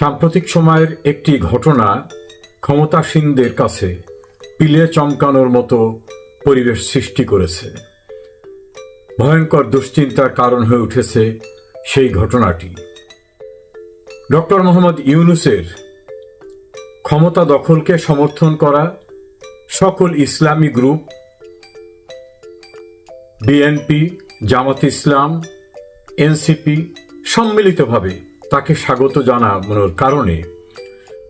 সাম্প্রতিক সময়ের একটি ঘটনা ক্ষমতাসীনদের কাছে পিলে চমকানোর মতো পরিবেশ সৃষ্টি করেছে। ভয়ঙ্কর দুশ্চিন্তার কারণ হয়ে উঠেছে সেই ঘটনাটি। ডক্টর মোহাম্মদ ইউনুসের ক্ষমতা দখলকে সমর্থন করা সকল ইসলামী group, BNP, Jamaat Islam, NCP সম্মিলিতভাবে তাকে স্বাগত জানানোর কারণে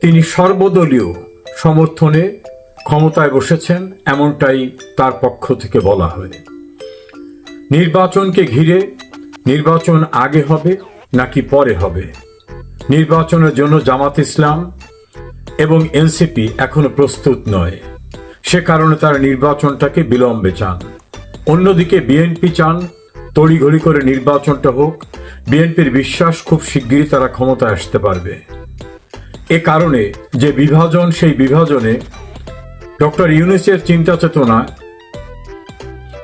তিনি সর্বদলীয় সমর্থনে ক্ষমতায় বসেছেন, এমনটাই তার পক্ষ থেকে বলা হয়। নির্বাচনকে ঘিরে নির্বাচন আগে হবে নাকি পরে হবে? নির্বাচনের জন্য জামাত ইসলাম এবং এনসিপি এখনও প্রস্তুত নয়। সে কারণে তারা নির্বাচনটাকে বিলম্বে চান। অন্যদিকে বিএনপি চান, তড়িঘড়ি করে নির্বাচনটা হোক বিএনপির বিশ্বাস খুব শিগগিরই তারা ক্ষমতায় আসতে পারবে। এ কারণে যে বিভাজন, সেই বিভাজনে ডক্টর ইউনুসের চিন্তা চেতনা,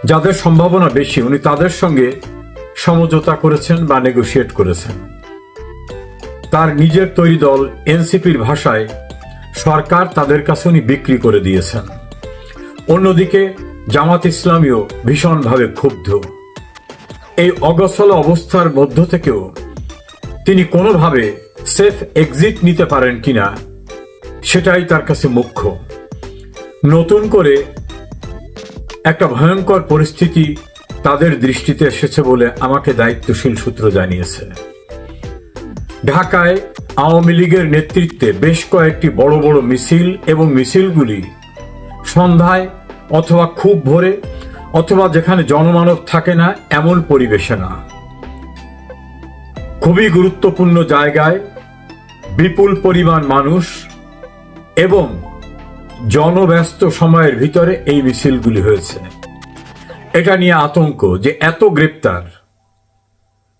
যাদের সম্ভাবনা বেশি, উনি তাদের সঙ্গে সমঝোতা করেছেন বা নেগোশিয়েট করেছেন। তার নিজের তৈরি দল এনসিপির ভাষায় সরকার তাদের কাছে উনি বিক্রি করে দিয়েছেন। অন্যদিকে জামাত ইসলামীও ভীষণভাবে ক্ষুব্ধ। এই অগসল অবস্থার মধ্য থেকেও তিনি কোনোভাবে সেফ এক্সিট নিতে পারেন কিনা, সেটাই তার কাছে মুখ্য। নতুন করে একটা ভয়ঙ্কর পরিস্থিতি তাদের দৃষ্টিতে এসেছে বলে আমাকে দায়িত্বশীল সূত্র জানিয়েছে। ঢাকায় আওয়ামী লীগের নেতৃত্বে বেশ কয়েকটি বড় বড় মিছিল এবং মিছিলগুলি সন্ধ্যায় অথবা খুব ভোরে অথবা যেখানে জনমানব থাকে না, এমন পরিবেশে না। খুবই গুরুত্বপূর্ণ জায়গায় বিপুল পরিমাণ মানুষ এবং জনব্যস্ত সময়ের ভিতরে এই মিছিলগুলি হয়েছে। এটা নিয়ে আতঙ্ক যে এত গ্রেপ্তার।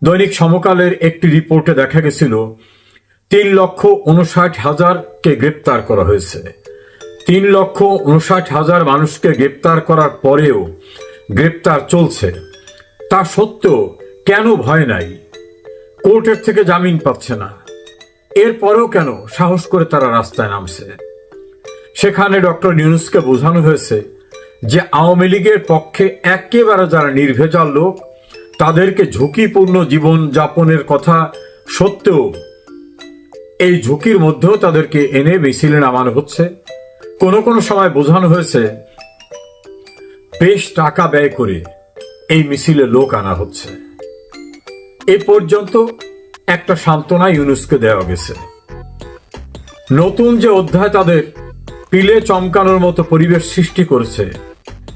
দৈনিক সমকালের একটি রিপোর্টে দেখা গেছিল, তিন লক্ষ উনষাট হাজারকে গ্রেপ্তার করা হয়েছে। তিন লক্ষ উনষাট হাজার মানুষকে গ্রেপ্তার করার পরেও গ্রেপ্তার চলছে। তা সত্ত্বেও কেন ভয় নাই? কোর্টের থেকে জামিন পাচ্ছে না। এরপরেও কেন সাহস করে তারা রাস্তায় নামছে? সেখানে ডক্টর নিউনুসকে বোঝানো হয়েছে যে আওয়ামী লীগের পক্ষে একেবারে যারা নির্ভেজাল লোক, তাদেরকে ঝুঁকিপূর্ণ জীবন যাপনের কথা সত্ত্বেও এই ঝুঁকির মধ্যেও তাদেরকে এনে মিছিলে নামানো হচ্ছে। কোনো কোনো সময় বোঝানো হয়েছে বেশ টাকা ব্যয় করে এই মিছিলে লোক আনা হচ্ছে। এ পর্যন্ত একটা সান্ত্বনা ইউনুসকে দেওয়া গেছে। নতুন যে অধ্যায় তাদের পিলে চমকানোর মতো পরিবেশ সৃষ্টি করেছে,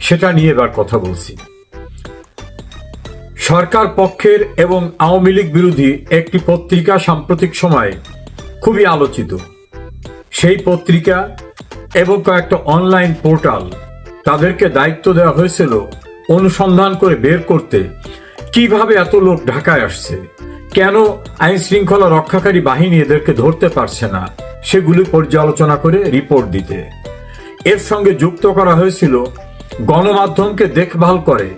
সেটা নিয়ে এবার কথা বলছি। সরকার পক্ষের এবং আওয়ামী লীগ বিরোধী একটি পত্রিকা সাম্প্রতিক সময়ে খুবই আলোচিত। সেই পত্রিকা এবং কয়েকটা অনলাইন পোর্টাল তাদেরকে দায়িত্ব দেওয়া হয়েছিল অনুসন্ধান করে বের করতে। কীভাবে এত লোক ঢাকায় আসছে? কেন আইন শৃঙ্খলা রক্ষাকারী বাহিনী এদেরকে ধরতে পারছে না? সেগুলি পর্যালোচনা করে রিপোর্ট দিতে। এর সঙ্গে যুক্ত করা হয়েছিল গণমাধ্যমকে দেখভাল করে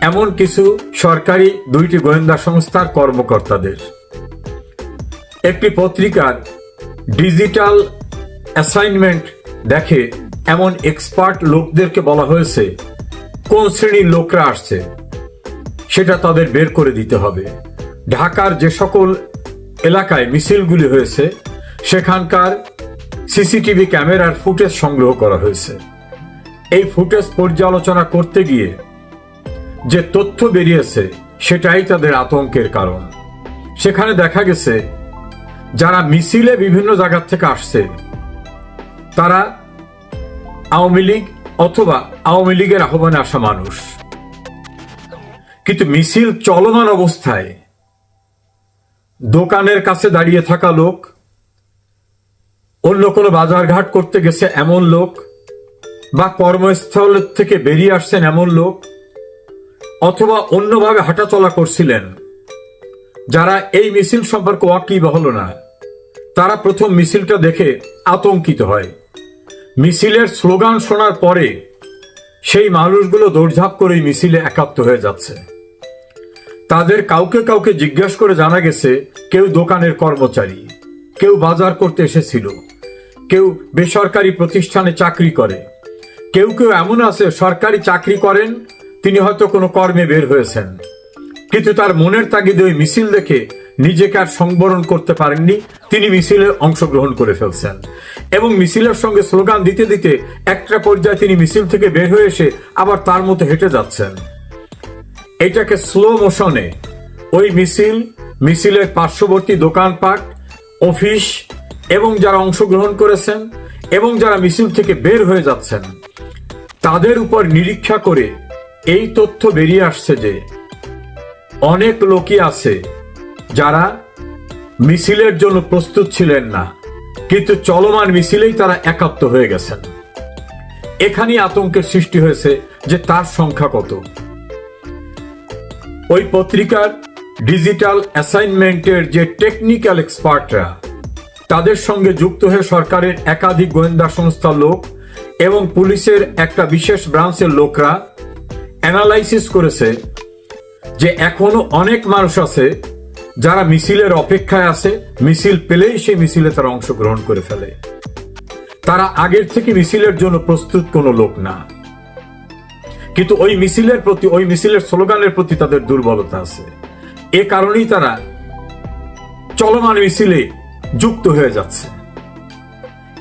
এমন কিছু সরকারি দুইটি গোয়েন্দা সংস্থার কর্মকর্তাদের। একটি পত্রিকার ডিজিটাল অ্যাসাইনমেন্ট দেখে এমন এক্সপার্ট লোকদেরকে বলা হয়েছে, কোন শ্রেণির লোকরা আসছে, সেটা তাদের বের করে দিতে হবে। ঢাকার যে সকল এলাকায় মিছিলগুলি হয়েছে, সেখানকার সিসিটিভি ক্যামেরার ফুটেজ সংগ্রহ করা হয়েছে। এই ফুটেজ পর্যালোচনা করতে গিয়ে যে তথ্য বেরিয়েছে, সেটাই তাদের আতঙ্কের কারণ। সেখানে দেখা গেছে, যারা মিছিলে বিভিন্ন জায়গা থেকে আসছে, তারা আওয়ামী লীগ অথবা আওয়ামী লীগের আহ্বানে আসা মানুষ। কিন্তু মিছিল চলমান অবস্থায় দোকানের কাছে দাঁড়িয়ে থাকা লোক, অন্য কোনো বাজারঘাট করতে গেছে এমন লোক, বা কর্মস্থল থেকে বেরিয়ে আসছেন এমন লোক, অথবা অন্যভাবে হাঁটাচলা করছিলেন, যারা এই মিছিল সম্পর্কে ওয়াকিব হল না। তারা প্রথম মিছিলটা দেখে আতঙ্কিত হয়। মিছিলের স্লোগান শোনার পরে সেই মানুষগুলো দৌড়ঝাঁপ করে মিছিলে একাত্ম হয়ে যাচ্ছে। তাদের কাউকে কাউকে জিজ্ঞাসা করে জানা গেছে, কেউ দোকানের কর্মচারী, কেউ বাজার করতে এসেছিল, কেউ বেসরকারি প্রতিষ্ঠানে চাকরি করে, কেউ কেউ এমন আছে, সরকারি চাকরি করেন, তিনি হয়তো কোনো কর্মে বের হয়েছেন। কিন্তু তার মনের তাগিদে ওই মিছিল দেখে নিজেকে আর সংবরণ করতে পারেননি, তিনি মিছিলে অংশগ্রহণ করে ফেলছেন। এবং মিছিলের সঙ্গে স্লোগান দিতে দিতে একটা পর্যায়ে তিনি মিছিল থেকে বের হয়ে এসে আবার তার মতো হেঁটে যাচ্ছেন। এটাকে স্লো মোশনে ওই মিছিল, মিছিলের পার্শ্ববর্তী দোকানপাট, অফিস এবং যারা অংশগ্রহণ করেছেন এবং যারা মিছিল থেকে বের হয়ে যাচ্ছেন, তাদের উপর নিরীক্ষা করে এই তথ্য বেরিয়ে আসছে যে অনেক লোকই আছে যারা মিছিলের জন্য প্রস্তুত ছিলেন না, কিন্তু চলমান মিছিলেই তারা একাত্ম হয়ে গেছেন। এখানেই আতঙ্কের সৃষ্টি হয়েছে যে তার সংখ্যা কত। ওই পত্রিকার ডিজিটাল অ্যাসাইনমেন্টের যে টেকনিক্যাল এক্সপার্টরা, তাদের সঙ্গে যুক্ত হয়ে সরকারের একাধিক গোয়েন্দা সংস্থার লোক এবং পুলিশের একটা বিশেষ ব্রাঞ্চের লোকরা অ্যানালাইসিস করেছে যে এখনও অনেক মানুষ আছে যারা মিছিলের অপেক্ষায় আছে, মিছিল পেলেই সেই মিছিলে তারা অংশগ্রহণ করে ফেলে। তারা আগের থেকে মিছিলের জন্য প্রস্তুত কোনো লোক না। কিন্তু ওই মিছিলের প্রতি, ওই মিছিলের স্লোগানের প্রতি তাদের দুর্বলতা আছে। এ কারণেই তারা চলমান মিছিলে যুক্ত হয়ে যাচ্ছে।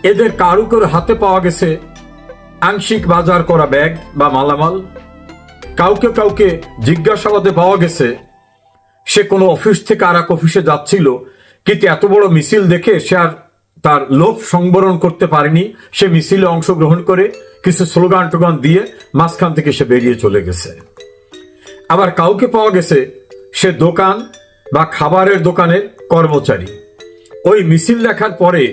এদের কারু কারও হাতে পাওয়া গেছে আংশিক বাজার করা ব্যাগ বা মালামাল। কাউকে কাউকে জিজ্ঞাসাবাদে পাওয়া গেছে সে কোনো অফিস থেকে আর এক অফিসে যাচ্ছিল। কিন্তু এত বড় মিছিল দেখে সে আর তার লোভ সংবরণ করতে পারেনি। সে মিছিলে অংশগ্রহণ করে কিছু স্লোগান টোগান দিয়ে মাঝখান থেকে সে বেরিয়ে চলে গেছে। আবার কাউকে পাওয়া গেছে সে দোকান বা খাবারের দোকানের কর্মচারী। ওই মিছিল দেখার পরে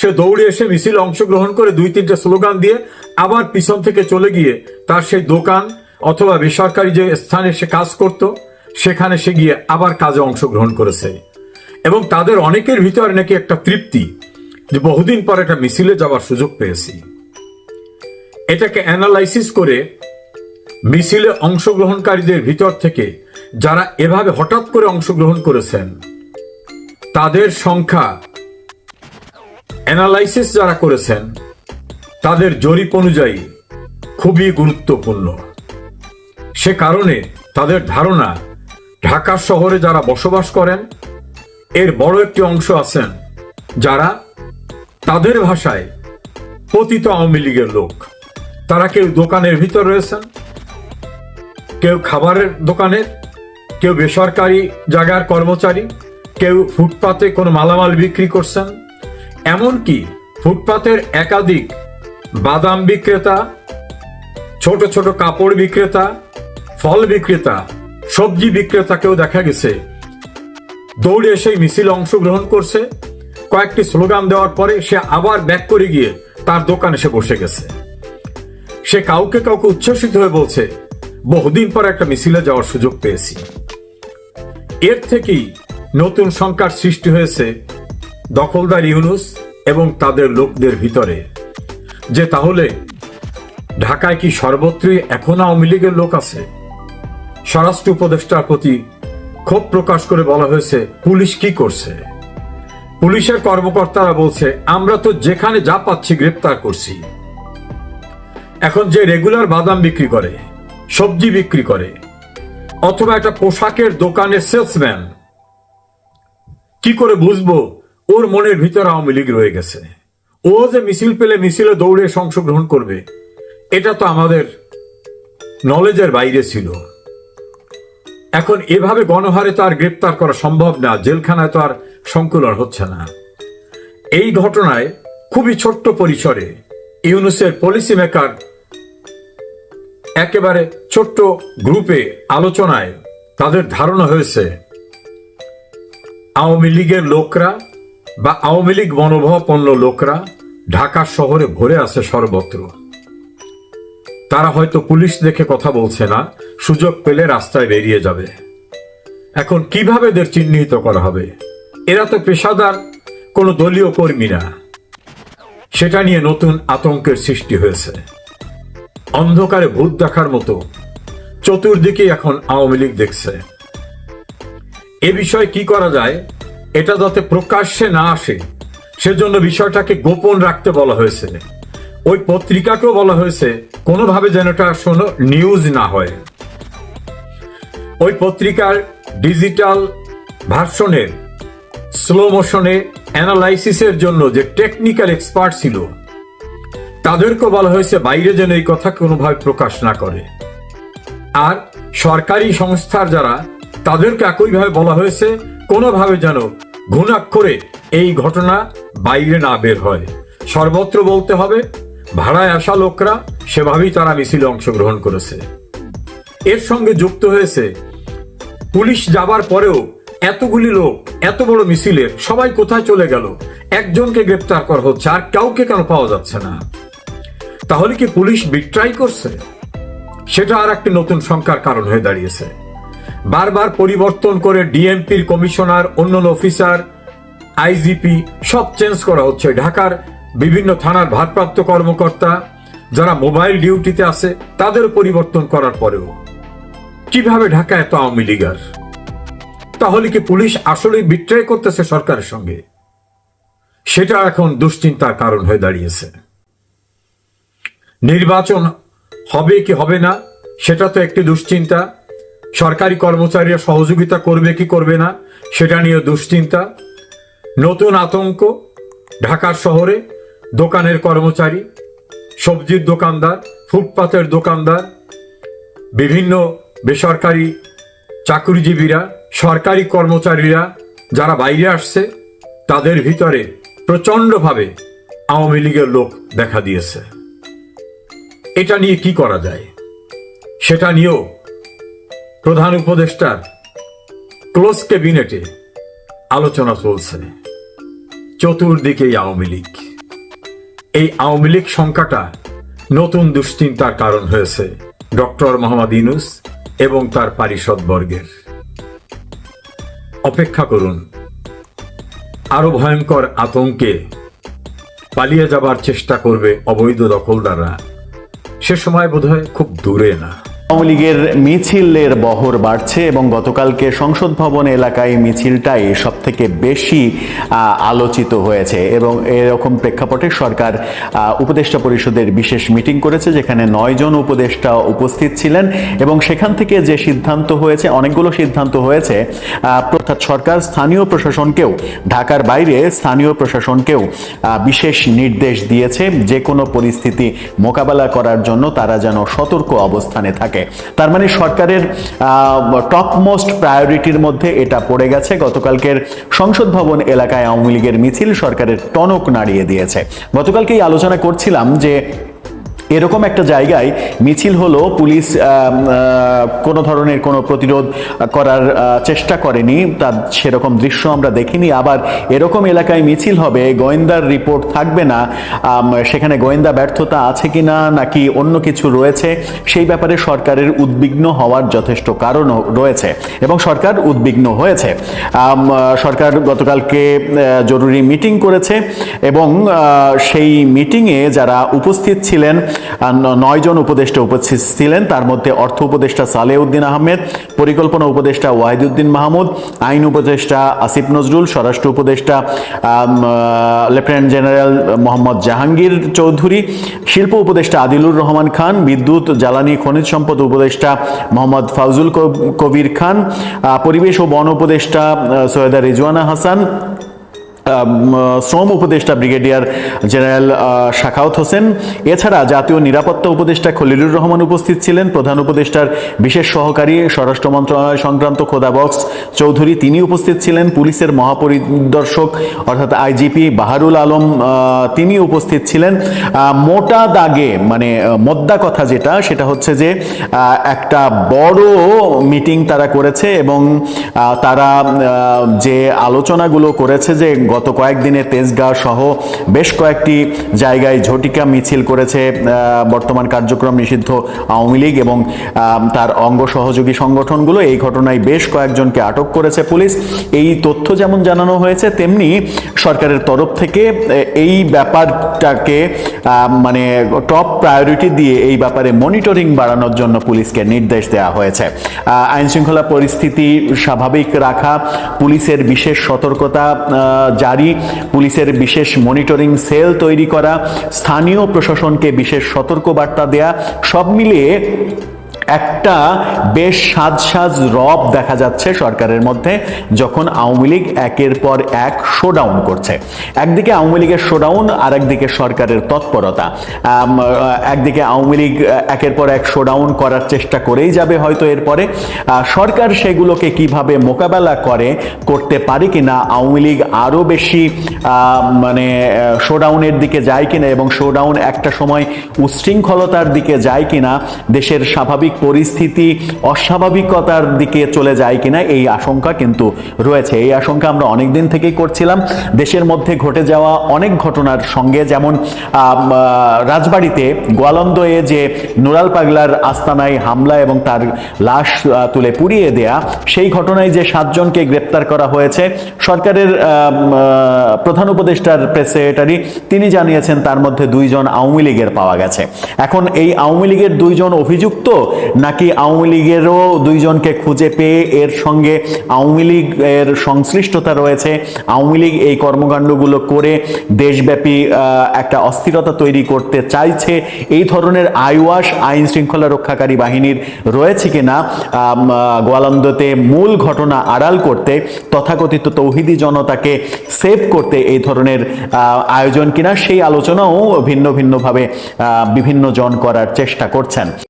সে দৌড়ে এসে মিছিলে অংশগ্রহণ করে দুই তিনটে স্লোগান দিয়ে আবার পিছন থেকে চলে গিয়ে তার সেই দোকান অথবা বেসরকারি যে স্থানে সে কাজ করত সেখানে সে গিয়ে আবার কাজে অংশগ্রহণ করেছে। এবং তাদের অনেকের ভিতরে নাকি একটা তৃপ্তি যে বহুদিন পর একটা মিছিলে যাওয়ার সুযোগ পেয়েছি। এটাকে অ্যানালাইসিস করে মিছিলে অংশগ্রহণকারীদের ভিতর থেকে যারা এভাবে হঠাৎ করে অংশগ্রহণ করেছেন, তাদের সংখ্যা অ্যানালাইসিস যারা করেছেন, তাদের জরিপ অনুযায়ী খুবই গুরুত্বপূর্ণ। সে কারণে তাদের ধারণা ঢাকা শহরে যারা বসবাস করেন, এর বড় একটি অংশ আছেন যারা তাদের ভাষায় পতিত আওয়ামী লীগের লোক। তারা কেউ দোকানের ভিতর রয়েছেন, কেউ খাবারের দোকানের, কেউ বেসরকারি জায়গার কর্মচারী, কেউ ফুটপাতে কোনো মালামাল বিক্রি করছেন। এমনকি ফুটপাতের একাধিক বাদাম বিক্রেতা, ছোট ছোট কাপড় বিক্রেতা, ফল বিক্রেতা সবজি বিক্রেতাকেও দেখা গেছে। দৌড়ে এসে মিছিলে অংশগ্রহণ করছে। কয়েকটি স্লোগান দেওয়ার পরে সে আবার ব্যাক করে গিয়ে তার দোকানে সে বসে গেছে। সে কাউকে কাউকে উচ্ছ্বসিত হয়ে বলছে, বহুদিন পর একটা মিছিলে যাওয়ার সুযোগ পেয়েছি। এর থেকেই নতুন সংখ্যার সৃষ্টি হয়েছে দখলদার ইউনুস এবং তাদের লোকদের ভিতরে। যে তাহলে ঢাকায় কি সর্বত্রই এখনও আওয়ামী লীগের লোক আছে? স্বরাষ্ট্র উপদেষ্টার প্রতি ক্ষোভ প্রকাশ করে বলা হয়েছে, পুলিশ কি করছে? পুলিশের কর্মকর্তারা বলছে, আমরা তো যেখানে যা পাচ্ছি গ্রেপ্তার করছি। এখন যে রেগুলার বাদাম বিক্রি করে, সবজি বিক্রি করে, অথবা একটা পোশাকের দোকানের সেলসম্যান, কি করে বুঝব? ওর মনের ভিতরে আওয়ামী লীগ রয়ে গেছে। ও যে মিছিল পেলে মিছিলে দৌড়ে অংশগ্রহণ করবে, এটা তো আমাদের নলেজের বাইরে ছিল। এখন এভাবে গণহারে তো আর গ্রেপ্তার করা সম্ভব না, জেলখানায় তো আর সংকুলন হচ্ছে না। এই ঘটনায় খুবই ছোট্ট পরিসরে ইউনুসের পলিসি মেকার একেবারে ছোট্ট গ্রুপে আলোচনায় তাদের ধারণা হয়েছে, আওয়ামী লীগের লোকরা বা আওয়ামী লীগ মনোভাবাপন্ন লোকরা ঢাকা শহরে ভরে আছে সর্বত্র। তারা হয়তো পুলিশ দেখে কথা বলছে না, সুযোগ পেলে রাস্তায় বেরিয়ে যাবে। এখন কীভাবে এদের চিহ্নিত করা হবে? এরা তো পেশাদার, কোনো দলীয় কর্মী না। সেটা নিয়ে নতুন আতঙ্কের সৃষ্টি হয়েছে। অন্ধকারে ভূত দেখার মতো চতুর্দিকে এখন আওয়ামী লীগ দেখছে। এ বিষয়ে কি করা যায়, এটা যাতে প্রকাশ্যে না আসে, সেজন্য বিষয়টাকে গোপন রাখতে বলা হয়েছে। ওই পত্রিকাকেও বলা হয়েছে, কোনোভাবে যেন এটা শোনো নিউজ না হয়। ওই পত্রিকার ডিজিটাল ভার্সনের স্লো মোশনে অ্যানালাইসিসের জন্য যে টেকনিক্যাল এক্সপার্ট ছিল তাদেরকে বলা হয়েছে বাইরে যেন এই কথা কোনোভাবে প্রকাশ না করে। আর সরকারি সংস্থার যারা, তাদেরকে একইভাবে বলা হয়েছে, কোনোভাবে যেন ঘুণাক্ষরে এই ঘটনা বাইরে না বের হয়। সর্বত্র বলতে হবে ভাড়ায় আসা লোকরা সেভাবেই তারা মিছিলে অংশগ্রহণ করেছে। এর সঙ্গে যুক্ত হয়েছে পুলিশ যাবার পরেও এতগুলি লোক, এত বড় মিছিলের সবাই কোথায় চলে গেল, একজনকে গ্রেপ্তার করা হচ্ছে আর কাউকে কেন পাওয়া যাচ্ছে না? তাহলে কি পুলিশ বিট্রাই করছে? সেটা আর একটি নতুন সংখ্যার কারণ হয়ে দাঁড়িয়েছে। বারবার পরিবর্তন করে ডিএমপির কমিশনার, অন্যান্য অফিসার, আইজিপি সব চেঞ্জ করা হচ্ছে ঢাকার বিভিন্ন থানার ভারপ্রাপ্ত কর্মকর্তা যারা মোবাইল ডিউটিতে আছে, তাদের পরিবর্তন করার পরেও। কীভাবে ঢাকা এত আওয়ামী লীগার? তাহলে কি পুলিশ আসলেই বিট্রাই করতেছে সরকারের সঙ্গে? সেটা এখন দুশ্চিন্তার কারণ হয়ে দাঁড়িয়েছে। নির্বাচন হবে কি হবে না, সেটা তো একটি দুশ্চিন্তা। সরকারি কর্মচারীরা সহযোগিতা করবে কি করবে না, সেটা নিয়ে দুশ্চিন্তা। নতুন আতঙ্ক ঢাকার শহরে দোকানের কর্মচারী, সবজির দোকানদার, ফুটপাতের দোকানদার, বিভিন্ন বেসরকারি চাকরিজীবীরা, সরকারি কর্মচারীরা যারা বাইরে আসছে, তাদের ভিতরে প্রচণ্ডভাবে আওয়ামী লীগের লোক দেখা দিয়েছে। এটা নিয়ে কি করা যায়? সেটা নিয়েও প্রধান উপদেষ্টার ক্লোজ ক্যাবিনেটে আলোচনা চলছে। চতুর্দিকেই আওয়ামী লীগ। এই আওয়ামী লীগ সংখ্যাটা নতুন দুশ্চিন্তার কারণ হয়েছে ডক্টর মোহাম্মদ ইনুস এবং তার পারিষদ বর্গের। অপেক্ষা করুন। আরও ভয়ঙ্কর আতঙ্কে পালিয়ে যাবার চেষ্টা করবে অবৈধ দখলদাররা। সে সময় বোধহয় খুব দূরে না। আওয়ামী লীগের মিছিলের বহর বাড়ছে এবং গতকালকে সংসদ ভবন এলাকায় মিছিলটাই সব থেকে বেশি আলোচিত হয়েছে এবং এরকম প্রেক্ষাপটে সরকার উপদেষ্টা পরিষদের বিশেষ মিটিং করেছে যেখানে নয় জন উপদেষ্টা উপস্থিত ছিলেন এবং সেখান থেকে যে সিদ্ধান্ত হয়েছে, অনেকগুলো সিদ্ধান্ত হয়েছে অর্থাৎ সরকার স্থানীয় প্রশাসনকেও, ঢাকার বাইরে স্থানীয় প্রশাসনকেও বিশেষ নির্দেশ দিয়েছে যে কোনো পরিস্থিতি মোকাবেলা করার জন্য তারা যেন সতর্ক অবস্থানে থাকে। তার মানে সরকারের টপ মোস্ট প্রায়োরিটির মধ্যে এটা পড়ে গেছে। গতকালকের সংসদ ভবন এলাকায় আওয়ামী লীগের মিছিল সরকারের টনক নাড়িয়ে দিয়েছে। গতকালকেই আলোচনা করছিলাম যে এরকম একটা জায়গায় মিছিল হলো পুলিশ কোনো ধরনের কোনো প্রতিরোধ করার চেষ্টা করেনি। তার সেরকম দৃশ্য আমরা দেখিনি। আবার এরকম এলাকায় মিছিল হবে, গোয়েন্দার রিপোর্ট থাকবে না। সেখানে গোয়েন্দা ব্যর্থতা আছে কি না নাকি অন্য কিছু রয়েছে, সেই ব্যাপারে সরকারের উদ্বিগ্ন হওয়ার যথেষ্ট কারণ রয়েছে এবং সরকার উদ্বিগ্ন হয়েছে। সরকার গতকালকে জরুরি মিটিং করেছে এবং সেই মিটিংয়ে যারা উপস্থিত ছিলেন আহ, ন- নয় জন উপদেষ্টা উপস্থিত ছিলেন। তার মধ্যে অর্থ উপদেষ্টা সালেউদ্দিন আহমেদ পরিকল্পনা উপদেষ্টা ওয়াহিদুদ্দিন মাহমুদ আইন উপদেষ্টা আসিফ নজরুল স্বরাষ্ট্র উপদেষ্টা লেফটেন্যান্ট জেনারেল মোহাম্মদ জাহাঙ্গীর চৌধুরী শিল্প উপদেষ্টা আদিলুর রহমান খান বিদ্যুৎ জ্বালানি খনিজ সম্পদ উপদেষ্টা মোহাম্মদ ফাউজুল কবির খান পরিবেশ ও বন উপদেষ্টা সৈয়দা রিজওয়ানা হাসান শ্রম উপদেষ্টা ব্রিগেডিয়ার জেনারেল শাখাওয়াত হোসেন। এছাড়া জাতীয় নিরাপত্তা উপদেষ্টা খলিলুর রহমান উপস্থিত ছিলেন। প্রধান উপদেষ্টার বিশেষ সহকারী স্বরাষ্ট্র মন্ত্রণালয় সংক্রান্ত খোদা বক্স চৌধুরী তিনি উপস্থিত ছিলেন। পুলিশের মহাপরিদর্শক অর্থাৎ আইজিপি বাহারুল আলম তিনি উপস্থিত ছিলেন। মোটা দাগে মানে মোদ্দা কথা যেটা, সেটা হচ্ছে যে একটা বড় মিটিং তারা করেছে এবং তারা যে আলোচনাগুলো করেছে যে গত গত কয়েকদিনে তেজগাঁও সহ বেশ কয়েকটি জায়গায় ঝটিকা মিছিল করেছে বর্তমান কার্যক্রম নিষিদ্ধ আওয়ামী লীগ এবং তার অঙ্গ সহযোগী সংগঠনগুলো। এই ঘটনায় বেশ কয়েকজনকে আটক করেছে পুলিশ। এই তথ্য যেমন জানানো হয়েছে, তেমনি সরকারের তরফ থেকে এই ব্যাপারটাকে মানে টপ প্রায়োরিটি দিয়ে এই ব্যাপারে মনিটরিং বাড়ানোর জন্য পুলিশকে নির্দেশ দেওয়া হয়েছে। আইন শৃঙ্খলা পরিস্থিতি স্বাভাবিক রাখা, পুলিশের বিশেষ সতর্কতা জারি পুলিশের বিশেষ মনিটরিং সেল তৈরি করা স্থানীয় প্রশাসনকে বিশেষ সতর্কবার্তা দেয়া সব মিলিয়ে একটা বেশ সাজ সাজ রব দেখা যাচ্ছে সরকারের মধ্যে যখন আওয়ামী লীগ একের পর এক শোডাউন করছে। একদিকে আওয়ামী লীগের শোডাউন আর একদিকে সরকারের তৎপরতা। একদিকে আওয়ামী লীগ একের পর এক শোডাউন করার চেষ্টা করেই যাবে হয়তো এরপরে। সরকার সেগুলোকে কীভাবে মোকাবেলা করে, করতে পারে কিনা, আওয়ামী লীগ আরও বেশি মানে শোডাউনের দিকে যায় কিনা এবং শোডাউন একটা সময় উচ্ছৃঙ্খলতার দিকে যায় কিনা, দেশের স্বাভাবিক পরিস্থিতি অস্বাভাবিকতার দিকে চলে যায় কিনা এই আশঙ্কা কিন্তু রয়েছে। এই আশঙ্কা আমরা অনেক দিন থেকেই করছিলাম। দেশের মধ্যে ঘটে যাওয়া অনেক ঘটনার সঙ্গে যেমন রাজবাড়িতে গোয়ালন্দয়ে যে নুরাল পাগলার আস্তানায় হামলা এবং তার লাশ তুলে পুড়িয়ে দেয়া, সেই ঘটনায় যে সাতজনকে গ্রেপ্তার করা হয়েছে, সরকারের প্রধান উপদেষ্টার প্রেস সেক্রেটারি তিনি জানিয়েছেন তার মধ্যে দুইজন আওয়ামী লীগের পাওয়া গেছে। এখন এই আওয়ামী লীগের দুইজন অভিযুক্ত নাকি আওয়ামী লীগেরও দুইজনকে খুঁজে পেয়ে এর সঙ্গে আওয়ামী লীগের সংশ্লিষ্টতা রয়েছে? আওয়ামী লীগ এই কর্মকাণ্ডগুলো করে দেশব্যাপী একটা অস্থিরতা তৈরি করতে চাইছে। এই ধরনের আইওয়াস আইন শৃঙ্খলা রক্ষাকারী বাহিনীর রয়েছে কিনা? গোয়ালন্দতে মূল ঘটনা আড়াল করতে তথাকথিত তৌহিদি জনতাকে সেভ করতে এই ধরনের আয়োজন কিনা? সেই আলোচনাও ভিন্ন ভিন্নভাবে বিভিন্ন জন করার চেষ্টা করছেন।